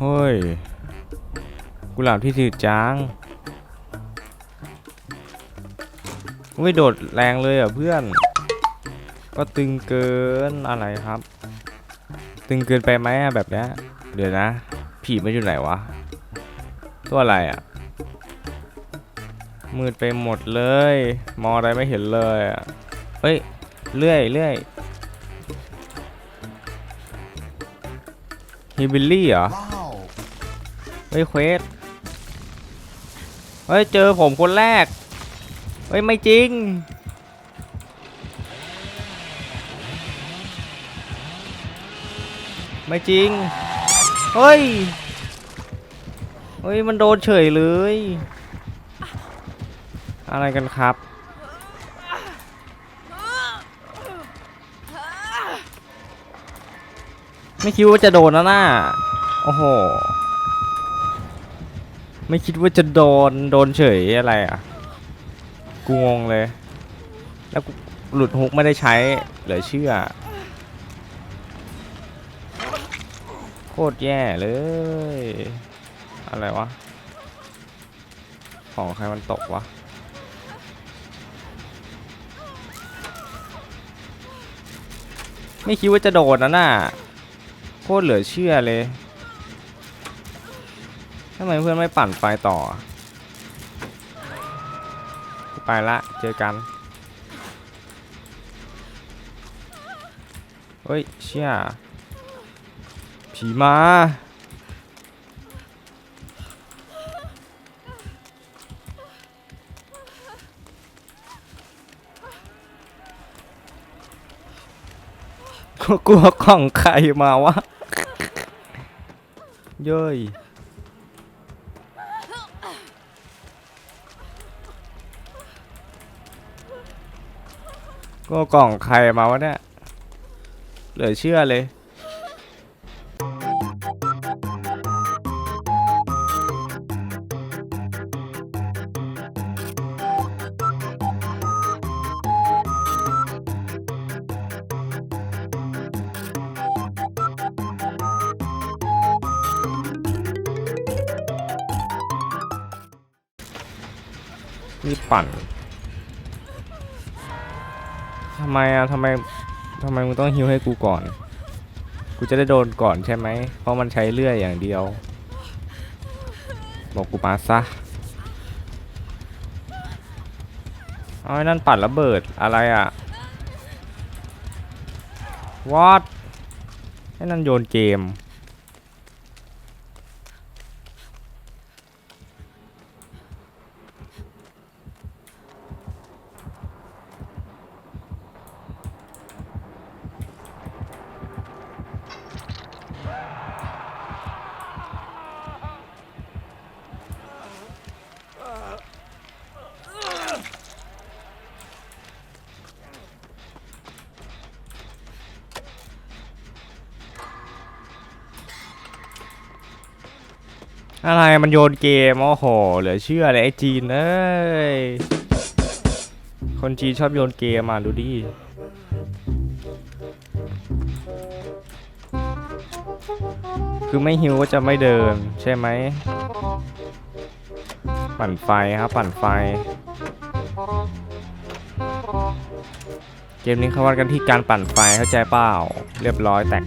เฮ้ย กุหลาบที่ถือจางไม่โดดแรงเลยอะเพื่อน ก็ตึงเกินอะไรครับ ตึงเกินไปไหมอะแบบเนี้ยเดี๋ยวนะ ผีมันอยู่ไหนวะ ตัวอะไรอะ มืดไปหมดเลย มองอะไรไม่เห็นเลยอะเฮ้ยเลื่อยเลื่อยฮิบิลลี่เหรอ เฮ้ยเควสเฮ้ยเจอผมคนแรก เฮ้ยไม่จริง ไม่จริง เฮ้ย เฮ้ยมันโดนเฉยเลย อะไรกันครับไม่คิดว่าจะโดนนะน่าโอ้โห ไม่คิดว่าจะโดน โดนเฉยอะไรอะ กูงงเลย แล้วกูหลุดฮุกไม่ได้ใช้ เหลือเชื่อ โคตรแย่เลย อะไรวะ ของใครมันตกวะไม่คิดว่าจะโดนนะน่ะโคตรเหลือเชื่อเลย ทำไมเพื่อนไม่ปั่นไฟต่อ ไปละ เจอกัน เฮ้ย เชี่ย ผีมากลัวของใครมาวะ เย้ย ก็กล่องใครมาวะเนี่ย เหลือเชื่อเลยนี่ปั่น ไมอะทำไมทำไมมึงต้องฮิวให้กูก่อน กูจะได้โดนก่อนใช่ไหม เพราะมันใช้เลื่อยอย่างเดียว บอกกูมาซะ เอาไอ้นั่นปัดระเบิดอะไรอะ what ไอ้นั่นโยนเกม อะไรมันโยนเกมโอ้โหเหลือเชื่อเลยไอ้จีนเอ้ยคนจีนชอบโยนเกมมาดูดิคือไม่ฮิวก็จะไม่เดินใช่ไหม ปั่นไฟครับปั่นไฟ เกมนี้เขาวัดกันที่การปั่นไฟเข้าใจเปล่า เรียบร้อยแตก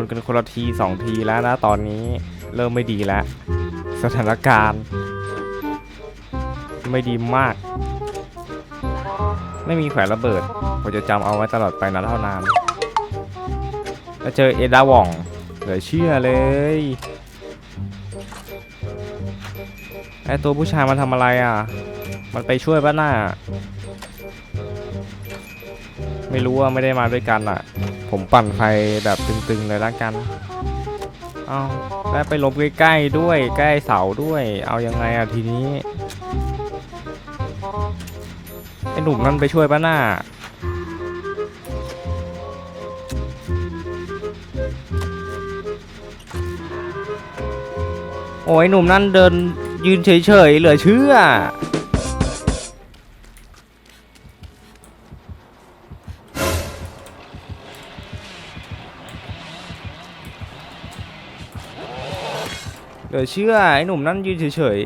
นกันคนละทีสองทีแล้วนะตอนนี้เริ่มไม่ดีแล้ว สถานการณ์ ไม่ดีมาก ไม่มีแขวนระเบิดผมจะจำเอาไว้ตลอดไปนะเท่านานแล้วเจอเอดาว่องเหลือเชื่อเลยไอตัวผู้ชายมันทำอะไรอะ มันไปช่วยป้าหน้า ไม่รู้ว่าไม่ได้มาด้วยกันอะ ผมปั่นไฟแบบตึงๆเลยละกัน เอาแล้วไปลบใกล้ๆด้วย ใกล้เสาด้วย เอายังไงอะทีนี้ไอหนุ่มนั่นไปช่วยป้าหน้าโอ้ยหนุ่มนั่นเดินยืนเฉยๆเหลือเชื่อ เหลือเชื่อไอ้หนุ่มนั่นยืนเฉย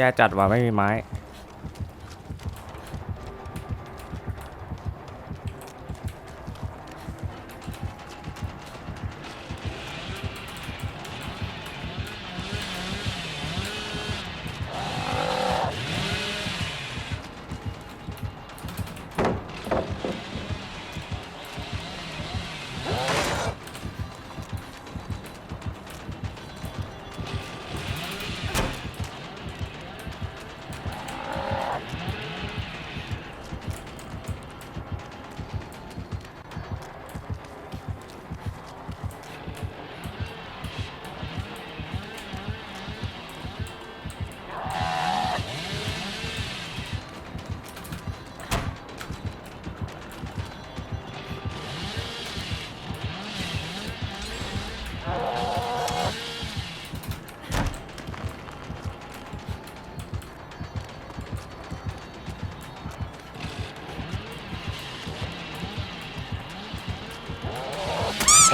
แย่จัดว่ะไม่มีไม้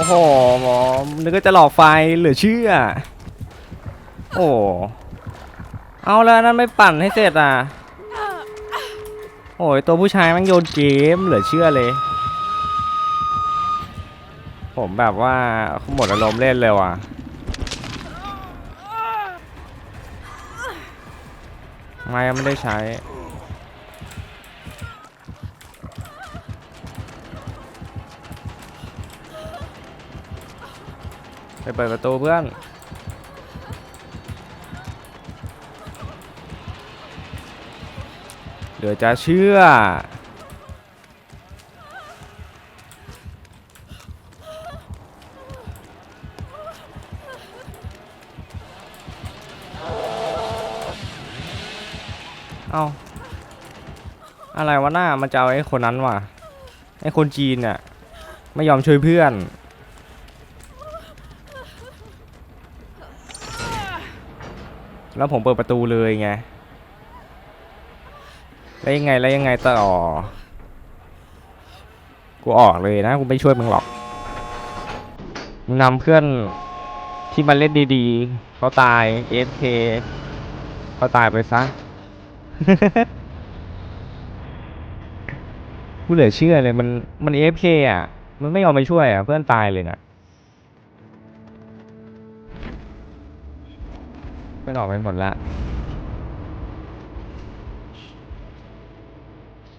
โอ้โหหมอนึกว่าจะหลอกไฟเหลือเชื่อ โอ้เอาแล้วนั่นไม่ปั่นให้เสร็จอะ โอ้ยตัวผู้ชายมันโยนเกมเหลือเชื่อเลย ผมแบบว่าหมดอารมณ์เล่นเลยว่ะไม่ไม่ได้ใช้ ไปเปิดประตูเพื่อนเดี๋ยวจะเชื่อ เอาอะไรวะหน้ามันจะเอาไอ้คนนั้นว่ะ ไอ้คนจีนน่ะ ไม่ยอมช่วยเพื่อน แล้วผมเปิดประตูเลยไง แล้วยังไงแล้วยังไงต่อ กูออกเลยนะกูไม่ช่วยมึงหรอก มึงนำเพื่อนที่มาเล่นดีๆ เขาตาย AFK เขาตายไปซะกูเหลือเชื่อเลยมันมัน AFK อะ มันไม่ยอมไปช่วยอะ เพื่อนตายเลยน่ะ ไม่อนออกไปหมดละ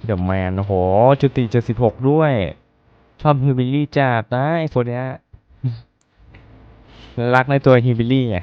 เดอะแมนโอ้โหจุติเจ็ดสิบหกด้วย ชอบฮิวบิลี่จัดนะไอ้คนเนี้ย รักในตัวฮิวบิลี่ไง